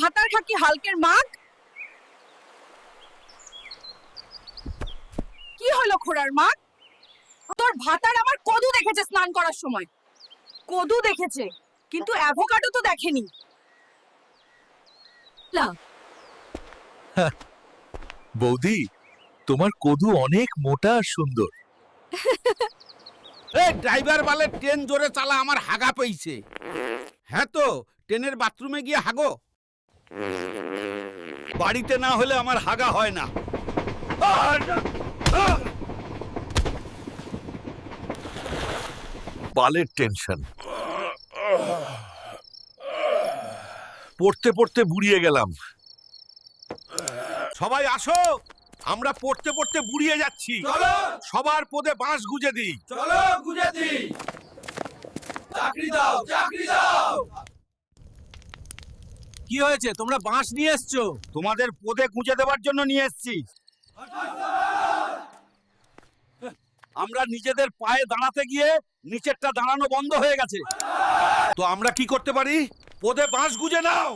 দেখা কি হালকের মাগ? কি হলো খোড়ার মাগ? তোর ভাতার আমার কদু দেখেছে স্নান করার সময়। কদু দেখেছে কিন্তু অ্যাভোকাডো তো দেখেনি। লা। বৌদি তোমার কদু অনেক মোটা আর সুন্দর। এই ড্রাইভার বালে ট্রেন জোরে চালা আমার হাগা পেয়েছে হ্যাঁ তো ট্রেনের বাথরুমে গিয়ে হাগো। বাড়িতে না হলে আমার হাগা হয় না। বালের টেনশন। পড়তে পড়তে বুড়িয়ে গেলাম। সবাই আসো। আমরা পড়তে পড়তে বুড়িয়ে যাচ্ছি। সবার পদে বাঁশ গুজে দিই। চলো গুজে দি চাকরি দাও চাকরি দাও। কি হয়েছে? তোমরা বাঁশ নিয়ে এসছো? তোমাদের পোদে গুঁজে দেওয়ার জন্য নিয়ে এসছি। আমরা নিজেদের পায়ে দাঁড়াতে গিয়ে নিচেরটা দাঁড়ানো বন্ধ হয়ে গেছে। তো আমরা কি করতে পারি? পদে বাঁশ গুঁজে নাও।